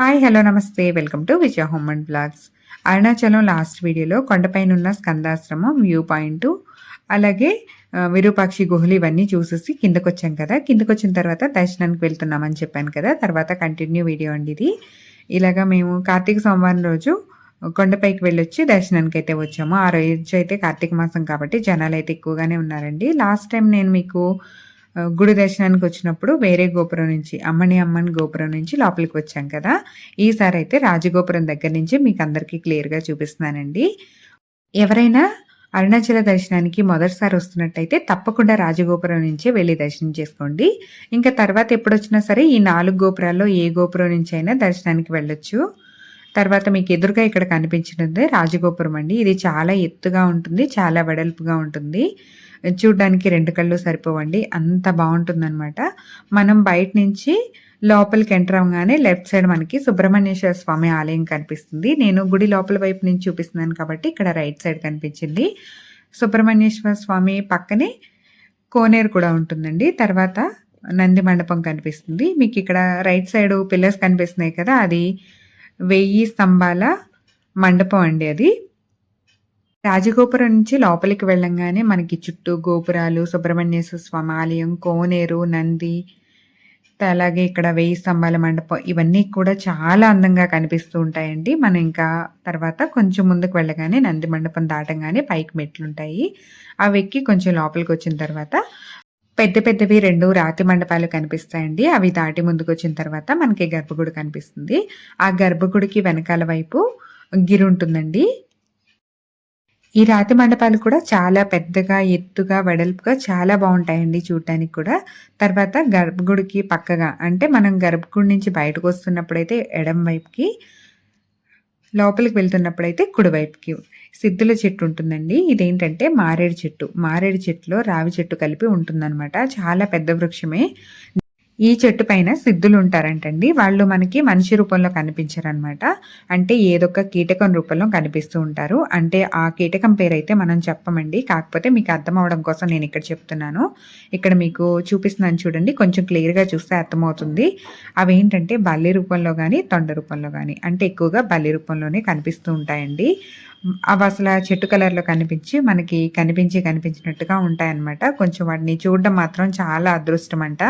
Hi hello నమస్తే. Welcome to Vijaya home and blogs. Arunachalam last వీడియోలో కొండపైన ఉన్న స్కందాశ్రమం వ్యూ పాయింట్ అలాగే విరూపాక్షి గుహలు ఇవన్నీ చూసేసి కిందకు వచ్చాం కదా. కిందకు వచ్చిన తర్వాత దర్శనానికి వెళ్తున్నామని చెప్పాను కదా. తర్వాత కంటిన్యూ వీడియో అండి ఇది. ఇలాగా మేము కార్తీక సోమవారం రోజు కొండపైకి వెళ్ళొచ్చి దర్శనానికి అయితే వచ్చాము. ఆ రోజు అయితే కార్తీక మాసం కాబట్టి జనాలు అయితే ఎక్కువగానే ఉన్నారండి. లాస్ట్ టైం నేను మీకు గుడి దర్శనానికి వచ్చినప్పుడు వేరే గోపురం నుంచి అమ్మని అమ్మని గోపురం నుంచి లోపలికి వచ్చాం కదా. ఈసారి అయితే రాజగోపురం దగ్గర నుంచి మీకు అందరికీ క్లియర్గా చూపిస్తున్నానండి. ఎవరైనా అరుణాచల దర్శనానికి మొదటిసారి వస్తున్నట్టయితే తప్పకుండా రాజగోపురం నుంచే వెళ్ళి దర్శనం చేసుకోండి. ఇంకా తర్వాత ఎప్పుడొచ్చినా సరే ఈ నాలుగు గోపురాల్లో ఏ గోపురం నుంచి అయినా దర్శనానికి వెళ్ళొచ్చు. తర్వాత మీకు ఎదురుగా ఇక్కడ కనిపించినది రాజగోపురం అండి. ఇది చాలా ఎత్తుగా ఉంటుంది చాలా వెడల్పుగా ఉంటుంది. చూడ్డానికి రెండు కళ్ళు సరిపోవండి. అంత బాగుంటుందన్నమాట. మనం బయట నుంచి లోపలికి ఎంటర్ అవగానే లెఫ్ట్ సైడ్ మనకి సుబ్రహ్మణ్యేశ్వర స్వామి ఆలయం కనిపిస్తుంది. నేను గుడి లోపల వైపు నుంచి చూపిస్తున్నాను కాబట్టి ఇక్కడ రైట్ సైడ్ కనిపించింది. సుబ్రహ్మణ్యేశ్వర స్వామి పక్కనే కోనేరు కూడా ఉంటుందండి. తర్వాత నంది మండపం కనిపిస్తుంది. మీకు ఇక్కడ రైట్ సైడ్ పిల్లర్స్ కనిపిస్తున్నాయి కదా అది వెయ్యి స్తంభాల మండపం అండి అది. రాజగోపురం నుంచి లోపలికి వెళ్ళంగానే మనకి చుట్టూ గోపురాలు సుబ్రహ్మణ్యేశ్వర స్వామి ఆలయం కోనేరు నంది అలాగే ఇక్కడ వెయ్యి స్తంభాల మండపం ఇవన్నీ కూడా చాలా అందంగా కనిపిస్తూ ఉంటాయండి. మనం ఇంకా తర్వాత కొంచెం ముందుకు వెళ్ళగానే నంది మండపం దాటంగానే పైకి మెట్లు ఉంటాయి. అవి ఎక్కి కొంచెం లోపలికి వచ్చిన తర్వాత పెద్ద పెద్దవి రెండు రాతి మండపాలు కనిపిస్తాయండి. అవి దాటి ముందుకు వచ్చిన తర్వాత మనకి గర్భగుడి కనిపిస్తుంది. ఆ గర్భగుడికి వెనకాల వైపు గిరి ఉంటుందండి. ఈ రాతి మండపాలు కూడా చాలా పెద్దగా ఎత్తుగా వెడల్పుగా చాలా బాగుంటాయండి చూడటానికి కూడా. తర్వాత గర్భగుడికి పక్కగా అంటే మనం గర్భగుడి నుంచి బయటకు వస్తున్నప్పుడైతే ఎడం వైపుకి లోపలికి వెళ్తున్నప్పుడైతే కుడివైపుకి సిద్ధుల చెట్టు ఉంటుందండి. ఇదేంటంటే మారేడు చెట్టు. మారేడు చెట్టులో రావి చెట్టు కలిపి ఉంటుందన్నమాట. చాలా పెద్ద వృక్షమే. ఈ చెట్టు పైన సిద్ధులు ఉంటారంటండి వాళ్ళు మనకి మనిషి రూపంలో కనిపించరనమాట. అంటే ఏదొక కీటకం రూపంలో కనిపిస్తూ ఉంటారు. అంటే ఆ కీటకం పేరు అయితే మనం చెప్పమండి. కాకపోతే మీకు అర్థం అవడం కోసం నేను ఇక్కడ చెప్తున్నాను. ఇక్కడ మీకు చూపిస్తున్నాను చూడండి. కొంచెం క్లియర్గా చూస్తే అర్థమవుతుంది. అవి ఏంటంటే బల్లి రూపంలో కానీ తొండ రూపంలో కానీ అంటే ఎక్కువగా బల్లి రూపంలోనే కనిపిస్తూ ఉంటాయండి. అవి అసలు చెట్టు కలర్లో కనిపించి మనకి కనిపించి కనిపించినట్టుగా ఉంటాయన్నమాట కొంచెం వాటిని చూడడం మాత్రం చాలా అదృష్టం అంట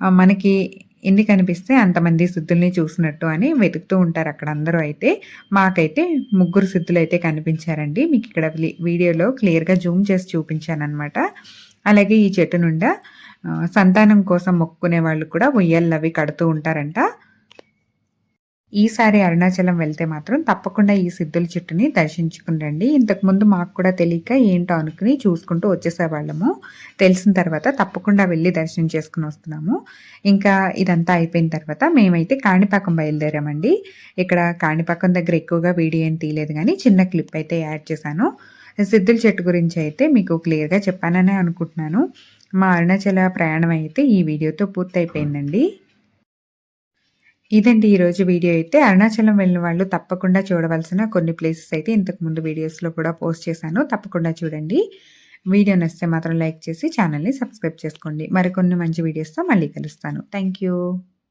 మనకి ఎన్ని కనిపిస్తే అంతమంది సిద్ధుల్ని చూసినట్టు అని వెతుకుతూ ఉంటారు అక్కడ అందరూ అయితే. మాకైతే ముగ్గురు సిద్ధులు అయితే కనిపించారండి. మీకు ఇక్కడ వీడియోలో క్లియర్గా జూమ్ చేసి చూపించాను అలాగే ఈ చెట్టు నుండా సంతానం కోసం మొక్కుకునే వాళ్ళు కూడా ఉయ్యళ్ళు అవి కడుతూ ఉంటారంట. ఈసారి అరుణాచలం వెళ్తే మాత్రం తప్పకుండా ఈ సిద్ధుల చెట్టుని దర్శించుకురండి ఇంతకుముందు మాకు కూడా తెలియక ఏంటో అనుకుని చూసుకుంటూ వచ్చేసేవాళ్ళము. తెలిసిన తర్వాత తప్పకుండా వెళ్ళి దర్శనం చేసుకుని వస్తున్నాము. ఇంకా ఇదంతా అయిపోయిన తర్వాత మేమైతే కాణిపాకం బయలుదేరామండి. ఇక్కడ కాణిపాకం దగ్గర ఎక్కువగా వీడియో ఏం తీయలేదు కానీ చిన్న క్లిప్ అయితే యాడ్ చేశాను. సిద్ధుల చెట్టు గురించి అయితే మీకు క్లియర్గా చెప్పాననే అనుకుంటున్నాను. మా అరుణాచల ప్రయాణం అయితే ఈ వీడియోతో పూర్తయిపోయిందండి. ఇదండి ఈరోజు వీడియో అయితే. అరుణాచలం వెళ్ళిన వాళ్ళు తప్పకుండా చూడవలసిన కొన్ని ప్లేసెస్ అయితే ఇంతకుముందు వీడియోస్లో కూడా పోస్ట్ చేశాను. తప్పకుండా చూడండి. వీడియో నచ్చితే మాత్రం లైక్ చేసి ఛానల్ని సబ్స్క్రైబ్ చేసుకోండి. మరికొన్ని మంచి వీడియోస్తో మళ్ళీ కలుస్తాను. థ్యాంక్